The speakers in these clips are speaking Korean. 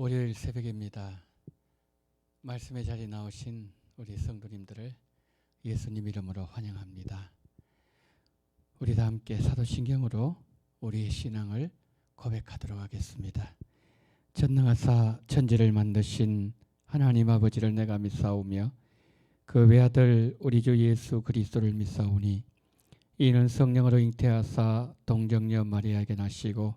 월요일 새벽입니다. 말씀의 자리에 나오신 우리 성도님들을 예수님 이름으로 환영합니다. 우리 다 함께 사도신경으로 우리의 신앙을 고백하도록 하겠습니다. 전능하사 천지를 만드신 하나님 아버지를 내가 믿사오며 그 외아들 우리 주 예수 그리스도를 믿사오니 이는 성령으로 잉태하사 동정녀 마리아에게 나시고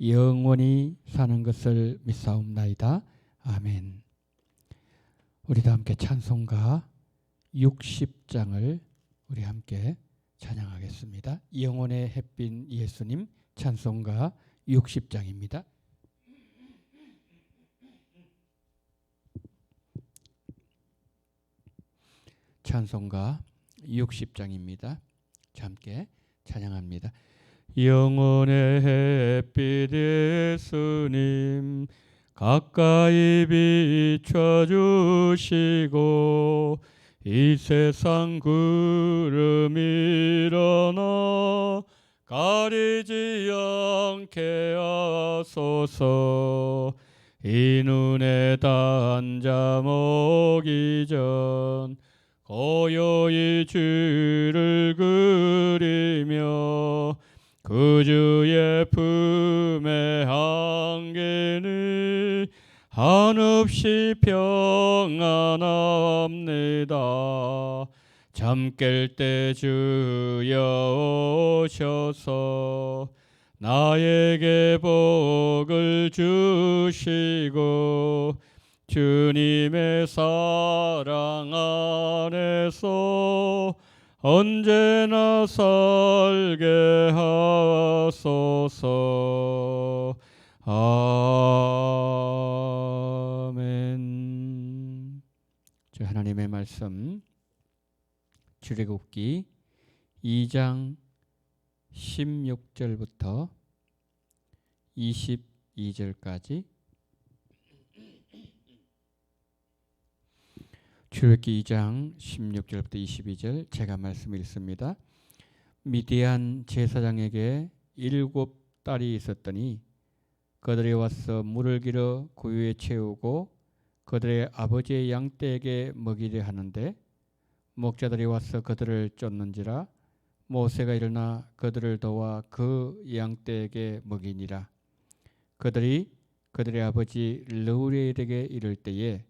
영원히 사는 것을 믿사옵나이다. 아멘. 우리 다 함께 찬송가 60장을 우리 함께 찬양하겠습니다. 영원의 햇빛 예수님 찬송가 60장입니다. 찬송가 60장입니다. 함께 찬양합니다. 영원의 햇빛 예수님 가까이 비춰주시고 이 세상 구름 일어나 가리지 않게 하소서. 이 눈에 단자 먹기 전 고요히 주를 그리며 그 주의 품에 안기니 한없이 평안합니다. 잠깰 때 주여 오셔서 나에게 복을 주시고 주님의 사랑 안에서 언제나 살게 하소서. 아멘. 저 하나님의 말씀 출애굽기 2장 16절부터 22절까지 출애굽기 2장 16절부터 22절 제가 말씀 읽습니다. 미디안 제사장에게 일곱 딸이 있었더니 그들이 와서 물을 길어 구유에 채우고 그들의 아버지의 양떼에게 먹이려 하는데 목자들이 와서 그들을 쫓는지라 모세가 일어나 그들을 도와 그 양떼에게 먹이니라 그들이 그들의 아버지 르우리엘에게 이를 때에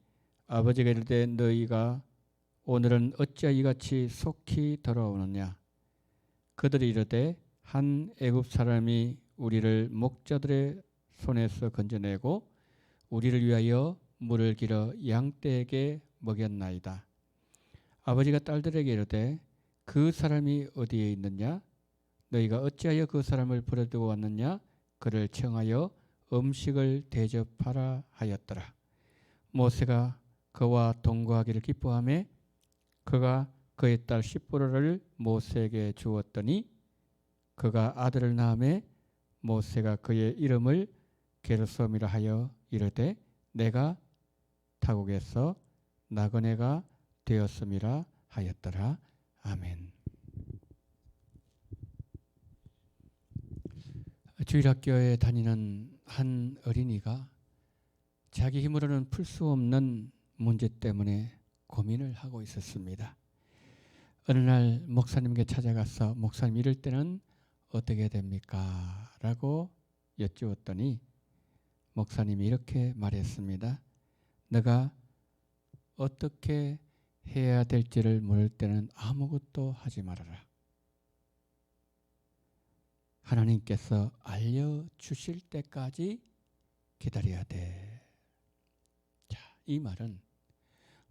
아버지가 이르되 너희가 오늘은 어찌 이같이 속히 돌아오느냐? 그들이 이르되 한 애굽 사람이 우리를 목자들의 손에서 건져내고 우리를 위하여 물을 길어 양떼에게 먹였나이다. 아버지가 딸들에게 이르되 그 사람이 어디에 있느냐? 너희가 어찌하여 그 사람을 부르두고 왔느냐? 그를 청하여 음식을 대접하라 하였더라. 모세가 그와 동거하기를 기뻐하며 그가 그의 딸 시보라를 모세에게 주었더니 그가 아들을 낳음에 모세가 그의 이름을 게르솜이라 하여 이르되 내가 타국에서 나그네가 되었음이라 하였더라 아멘. 주일학교에 다니는 한 어린이가 자기 힘으로는 풀 수 없는 문제 때문에 고민을 하고 있었습니다. 어느 날 목사님께 찾아가서 목사님 이럴 때는 어떻게 됩니까? 라고 여쭈었더니 목사님이 이렇게 말했습니다. 내가 어떻게 해야 될지를 모를 때는 아무것도 하지 말아라. 하나님께서 알려 주실 때까지 기다려야 돼. 자, 이 말은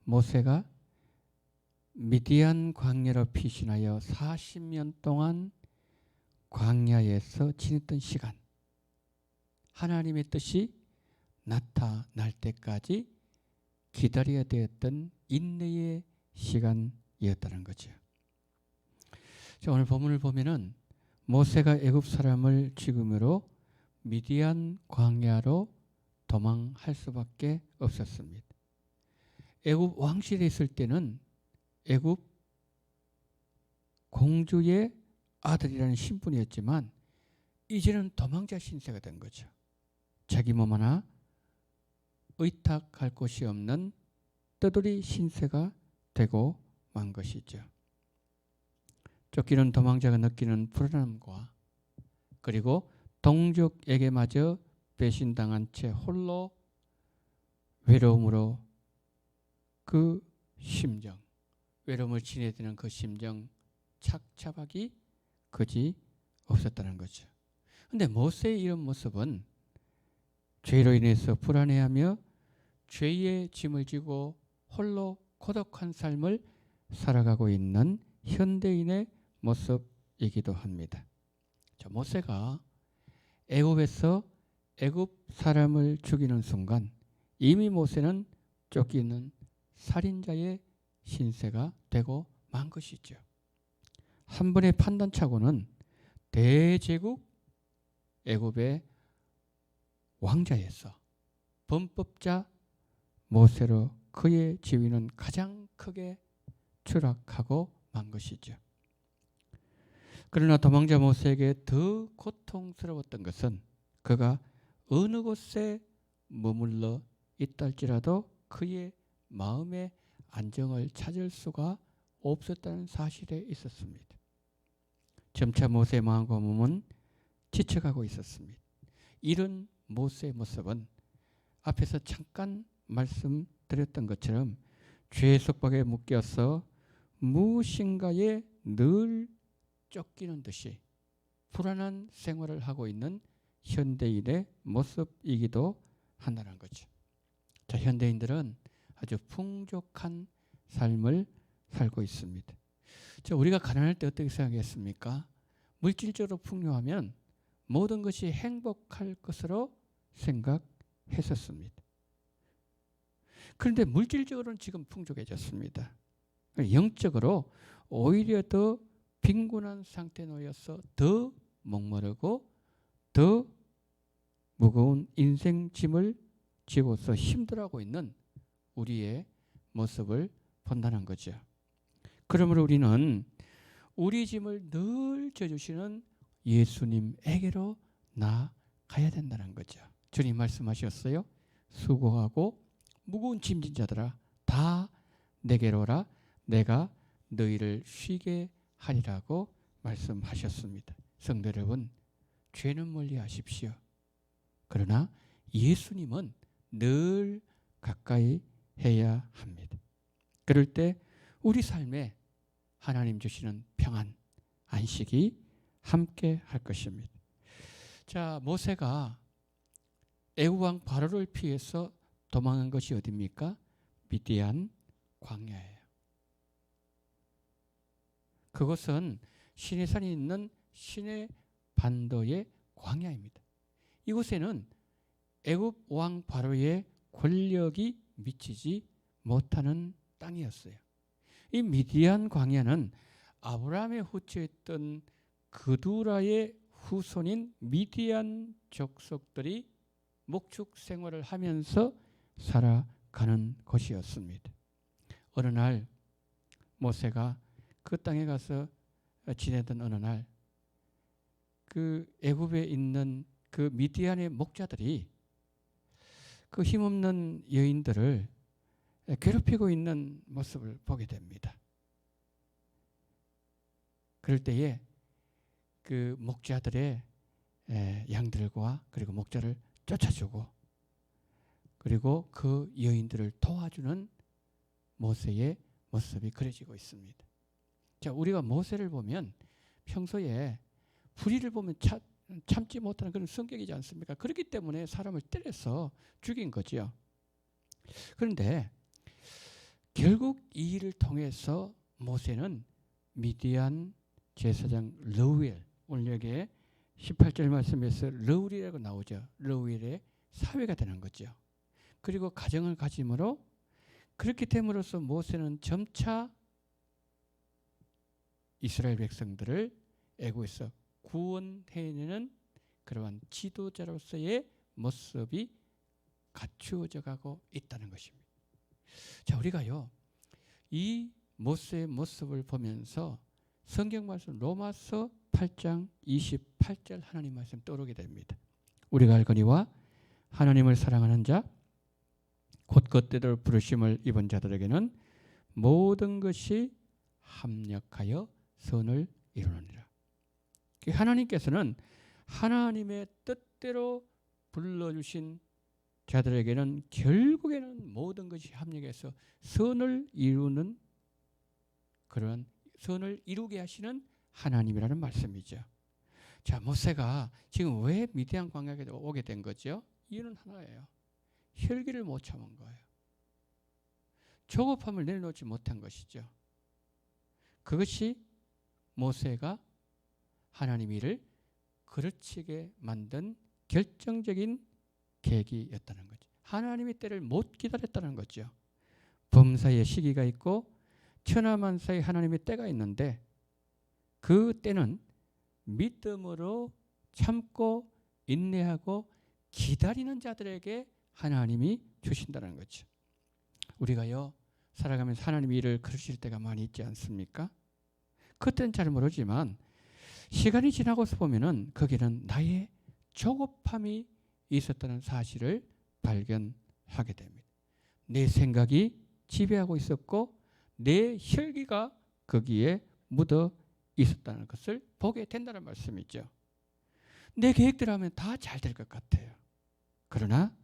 모세가 미디안 광야로 피신하여 40년 동안 광야에서 지냈던 시간 하나님의 뜻이 나타날 때까지 기다려야 되었던 인내의 시간이었다는 거죠. 자, 오늘 본문을 보면은 모세가 애굽 사람을 죽음으로 미디안 광야로 도망할 수밖에 없었습니다. 애굽 왕실에 있을 때는 애굽 공주의 아들이라는 신분이었지만 이제는 도망자 신세가 된 거죠. 자기 몸 하나 의탁할 곳이 없는 떠돌이 신세가 되고 만 것이죠. 쫓기는 도망자가 느끼는 불안함과 그리고 동족에게마저 배신당한 채 홀로 외로움으로 그 심정, 외로움을 지내드는 그 심정 착잡하기 그지 없었다는 거죠. 근데 모세의 이런 모습은 죄로 인해서 불안해하며 죄의 짐을 지고 홀로 고독한 삶을 살아가고 있는 현대인의 모습이기도 합니다. 자, 모세가 애굽에서 애굽 사람을 죽이는 순간 이미 모세는 쫓기는 살인자의 신세가 되고 만 것이죠. 한 번의 판단착오는 대제국 애굽의 왕자였어. 범법자 모세로 그의 지위는 가장 크게 추락하고 만 것이죠. 그러나 도망자 모세에게 더 고통스러웠던 것은 그가 어느 곳에 머물러 있다 할지라도 그의 마음의 안정을 찾을 수가 없었다는 사실에 있었습니다. 점차 모세의 마음과 몸은 지쳐가고 있었습니다. 이런 모세의 모습은 앞에서 잠깐 말씀드렸던 것처럼 죄의 속박에 묶여서 무엇인가에 늘 쫓기는 듯이 불안한 생활을 하고 있는 현대인의 모습이기도 한다는 거죠. 자, 현대인들은 아주 풍족한 삶을 살고 있습니다. 자, 우리가 가난할 때 어떻게 생각했습니까? 물질적으로 풍요하면 모든 것이 행복할 것으로 생각했었습니다. 그런데 물질적으로는 지금 풍족해졌습니다. 영적으로 오히려 더 빈곤한 상태에 놓여서 더 목마르고 더 무거운 인생 짐을 지고서 힘들어하고 있는 우리의 모습을 본다는 거죠. 그러므로 우리는 우리 짐을 늘 져주시는 예수님에게로 나가야 된다는 거죠. 주님 말씀하셨어요. 수고하고 무거운 짐진 자들아 다 내게로라 내가 너희를 쉬게 하리라고 말씀하셨습니다. 성도 여러분, 죄는 멀리 하십시오. 그러나 예수님은 늘 가까이 해야 합니다. 그럴 때 우리 삶에 하나님 주시는 평안, 안식이 함께 할 것입니다. 자, 모세가 애우왕 바로를 피해서 도망한 것이 어디입니까? 미디안 광야예요. 그것은 신의 산이 있는 신의 반도의 광야입니다. 이곳에는 애굽 왕 바로의 권력이 미치지 못하는 땅이었어요. 이 미디안 광야는 아브라함의 후처했던 그두라의 후손인 미디안 족속들이 목축 생활을 하면서 살아가는 곳이었습니다. 어느 날 모세가 그 땅에 가서 지내던 어느 날 그 애굽에 있는 그 미디안의 목자들이 그 힘없는 여인들을 괴롭히고 있는 모습을 보게 됩니다. 그럴 때에 그 목자들의 양들과 그리고 목자를 쫓아주고 그리고 그 여인들을 도와주는 모세의 모습이 그려지고 있습니다. 자, 우리가 모세를 보면 평소에 불의를 보면 차, 참지 못하는 그런 성격이지 않습니까? 그렇기 때문에 사람을 때려서 죽인 거지요. 그런데 결국 이 일을 통해서 모세는 미디안 제사장 러우엘 오늘 여기에 18절 말씀에서 러우엘이라고 나오죠. 러우엘의 사회가 되는 거죠. 그리고 가정을 가짐으로 그렇게 됨으로써 모세는 점차 이스라엘 백성들을 애고에서 구원해내는 그러한 지도자로서의 모습이 갖추어져 가고 있다는 것입니다. 자, 우리가요. 이 모세의 모습을 보면서 성경 말씀 로마서 8장 28절 하나님 말씀 떠오르게 됩니다. 우리가 알거니와 하나님을 사랑하는 자 곧 그때대로 부르심을 입은 자들에게는 모든 것이 합력하여 선을 이루느니라. 그 하나님께서는 하나님의 뜻대로 불러주신 자들에게는 결국에는 모든 것이 합력해서 선을 이루는 그러한 선을 이루게 하시는 하나님이라는 말씀이죠. 자, 모세가 지금 왜 미디안 광야에 오게 된 거죠? 이유는 하나예요. 혈기를 못 참은 거예요. 조급함을 내려놓지 못한 것이죠. 그것이 모세가 하나님 일을 그르치게 만든 결정적인 계기였다는 거죠. 하나님의 때를 못 기다렸다는 거죠. 범사의 시기가 있고 천하만사의 하나님의 때가 있는데 그 때는 믿음으로 참고 인내하고 기다리는 자들에게 하나님이 주신다는 거죠. 우리가요 살아가면서 하나님 일을 그러실 때가 많이 있지 않습니까? 그때는 잘 모르지만 시간이 지나고서 보면은 거기는 나의 조급함이 있었다는 사실을 발견하게 됩니다. 내 생각이 지배하고 있었고 내 혈기가 거기에 묻어 있었다는 것을 보게 된다는 말씀이죠. 내 계획대로 면다 잘 될 것 같아요. 그러나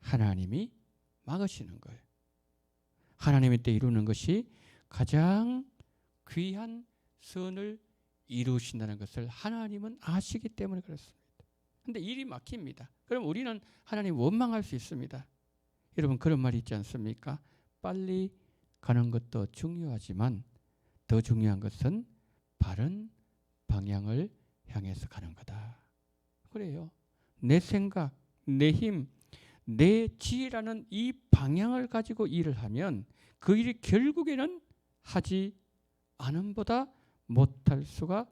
하나님이 막으시는 거예요. 하나님의 때 이루는 것이 가장 귀한 선을 이루신다는 것을 하나님은 아시기 때문에 그렇습니다. 근데 일이 막힙니다. 그럼 우리는 하나님 원망할 수 있습니다. 여러분 그런 말이 있지 않습니까? 빨리 가는 것도 중요하지만 더 중요한 것은 바른 방향을 향해서 가는 거다. 그래요. 내 생각, 내 힘, 내 지혜라는 이 방향을 가지고 일을 하면 그 일이 결국에는 하지 않음보다 못할 수가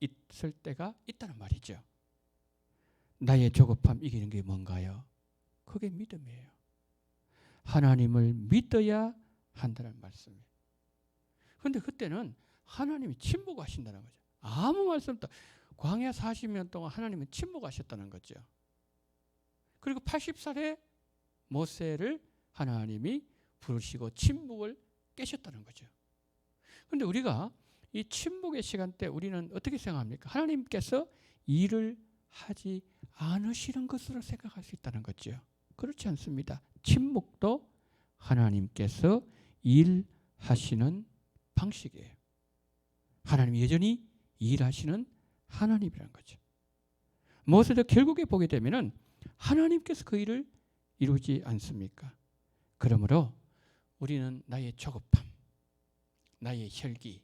있을 때가 있다는 말이죠. 나의 조급함 이기는 게 뭔가요? 그게 믿음이에요. 하나님을 믿어야 한다는 말씀이에요. 그런데 그때는 하나님이 침묵하신다는 거죠. 아무 말씀도 광야 40년 동안 하나님은 침묵하셨다는 거죠. 그리고 80살에 모세를 하나님이 부르시고 침묵을 깨셨다는 거죠. 그런데 우리가 이 침묵의 시간 때 우리는 어떻게 생각합니까? 하나님께서 일을 하지 않으시는 것으로 생각할 수 있다는 거죠. 그렇지 않습니다. 침묵도 하나님께서 일하시는 방식이에요. 하나님 여전히 일하시는 하나님이라는 거죠. 모세도 결국에 보게 되면은 하나님께서 그 일을 이루지 않습니까? 그러므로 우리는 나의 조급함, 나의 혈기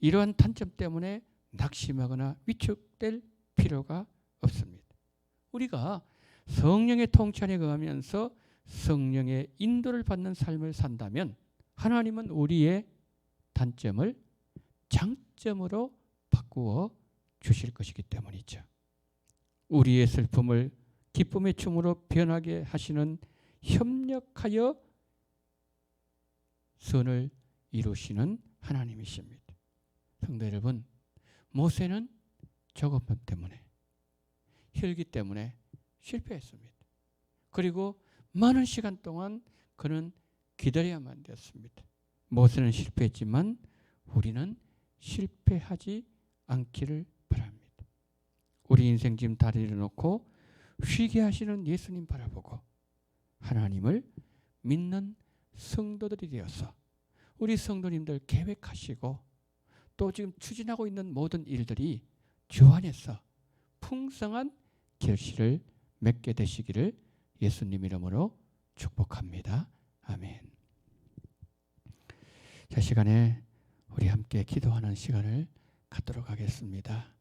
이러한 단점 때문에 낙심하거나 위축될 필요가 없습니다. 우리가 성령의 통찰에 의하면서 성령의 인도를 받는 삶을 산다면 하나님은 우리의 단점을 장점으로 바꾸어 주실 것이기 때문이죠. 우리의 슬픔을 기쁨의 춤으로 변하게 하시는 협력하여 선을 이루시는 하나님이십니다. 성도 여러분, 모세는 저것만 때문에 혈기 때문에 실패했습니다. 그리고 많은 시간 동안 그는 기다려야만 되었습니다. 모세는 실패했지만 우리는 실패하지 않기를 바랍니다. 우리 인생 지금 다리를 놓고 쉬게 하시는 예수님 바라보고 하나님을 믿는 성도들이 되어서 우리 성도님들 계획하시고 또 지금 추진하고 있는 모든 일들이 주 안에서 풍성한 결실을 맺게 되시기를 예수님 이름으로 축복합니다. 아멘. 자 시간에 우리 함께 기도하는 시간을 갖도록 하겠습니다.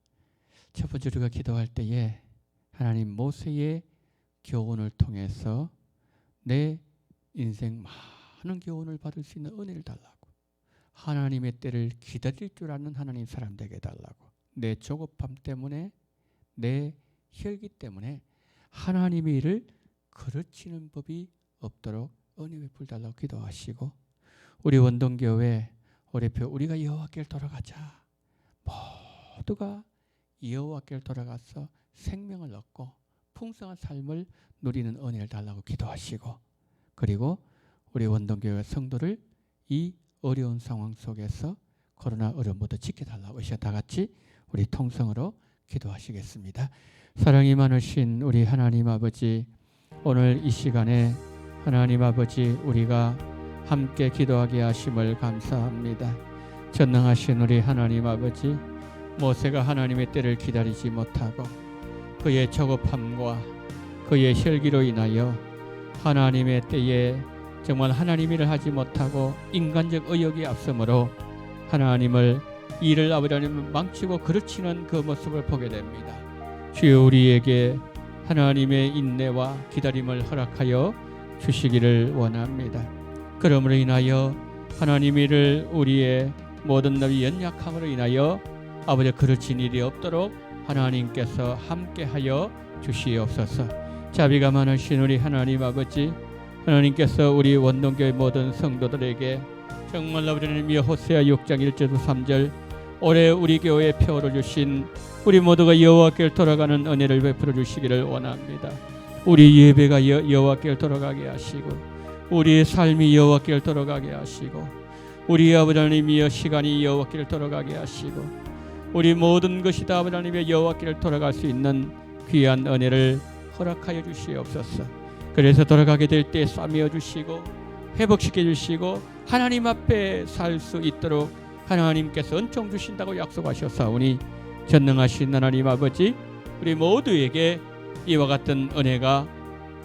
첫 번째 우리가 기도할 때에 하나님 모세의 교훈을 통해서 내 인생 많은 교훈을 받을 수 있는 은혜를 달라고 하나님의 때를 기다릴 줄 아는 하나님 사람 되게 달라고. 내 조급함 때문에 내 혈기 때문에 하나님의 일을 그르치는 법이 없도록 은혜 베풀 달라고 기도하시고 우리 원동교회 올해표 우리가 여호와께를 돌아가자. 모두가 여호와께를 돌아가서 생명을 얻고 풍성한 삶을 누리는 은혜를 달라고 기도하시고 그리고 우리 원동교회 성도를 이 어려운 상황 속에서 코로나 어려움 모두 지켜달라고 이제 다 같이 우리 통성으로 기도하시겠습니다. 사랑이 많으신 우리 하나님 아버지 오늘 이 시간에 하나님 아버지 우리가 함께 기도하게 하심을 감사합니다. 전능하신 우리 하나님 아버지 모세가 하나님의 때를 기다리지 못하고 그의 저급함과 그의 혈기로 인하여 하나님의 때에 정말 하나님 일을 하지 못하고 인간적 의욕이 앞서므로 하나님을 아버지 하나님 망치고 그르치는 그 모습을 보게 됩니다. 주여 우리에게 하나님의 인내와 기다림을 허락하여 주시기를 원합니다. 그러므로 인하여 하나님 일을 우리의 모든 나의 연약함으로 인하여 아버지 그르친 일이 없도록 하나님께서 함께하여 주시옵소서. 자비가 많으신 우리 하나님 아버지 하나님께서 우리 원동교회 모든 성도들에게 정말 아버지 하나님이여 호세아 6장 1절 3절 올해 우리 교회에 표를 주신 우리 모두가 여호와께 돌아가는 은혜를 베풀어 주시기를 원합니다. 우리 예배가 여, 여호와께 돌아가게 하시고 우리의 삶이 여호와께 돌아가게 하시고 우리 아버지 하나님이여 시간이 여호와께 돌아가게 하시고 우리 모든 것이 다 아버지 하나님의 여호와께 돌아갈 수 있는 귀한 은혜를 허락하여 주시옵소서. 그래서 돌아가게 될 때 싸매어 주시고 회복시켜 주시고 하나님 앞에 살 수 있도록 하나님께서 은총 주신다고 약속하셨사오니 전능하신 하나님 아버지 우리 모두에게 이와 같은 은혜가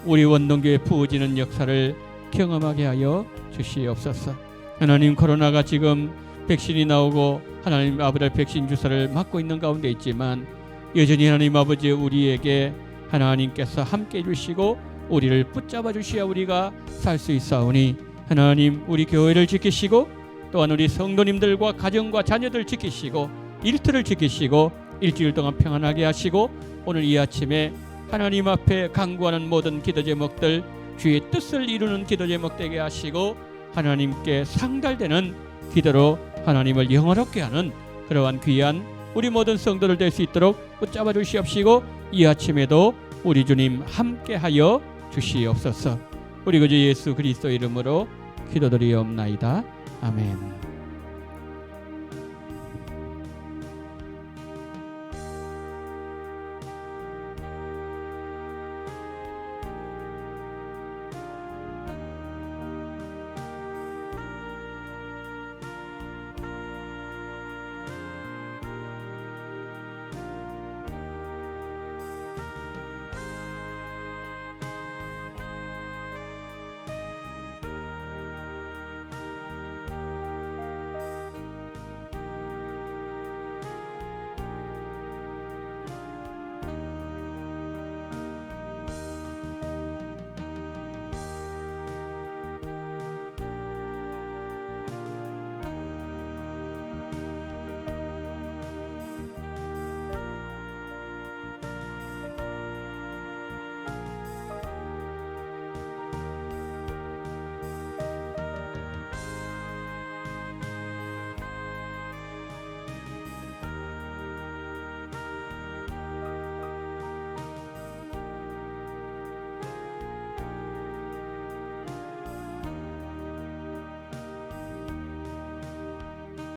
우리 원동교회 부어지는 역사를 경험하게 하여 주시옵소서. 하나님 코로나가 지금 백신이 나오고 하나님 아버지 백신 주사를 맞고 있는 가운데 있지만 여전히 하나님 아버지 우리에게 하나님께서 함께 해 주시고 우리를 붙잡아 주시야 우리가 살 수 있사오니 하나님 우리 교회를 지키시고 또한 우리 성도님들과 가정과 자녀들 지키시고 일터를 지키시고 일주일 동안 평안하게 하시고 오늘 이 아침에 하나님 앞에 강구하는 모든 기도 제목들 주의 뜻을 이루는 기도 제목 되게 하시고 하나님께 상달되는 기도로 하나님을 영화롭게 하는 그러한 귀한 우리 모든 성도들 될수 있도록 붙잡아 주시옵시고 이 아침에도 우리 주님 함께하여 주시옵소서. 우리 그주 예수 그리스도 이름으로 기도드리옵나이다. 아멘.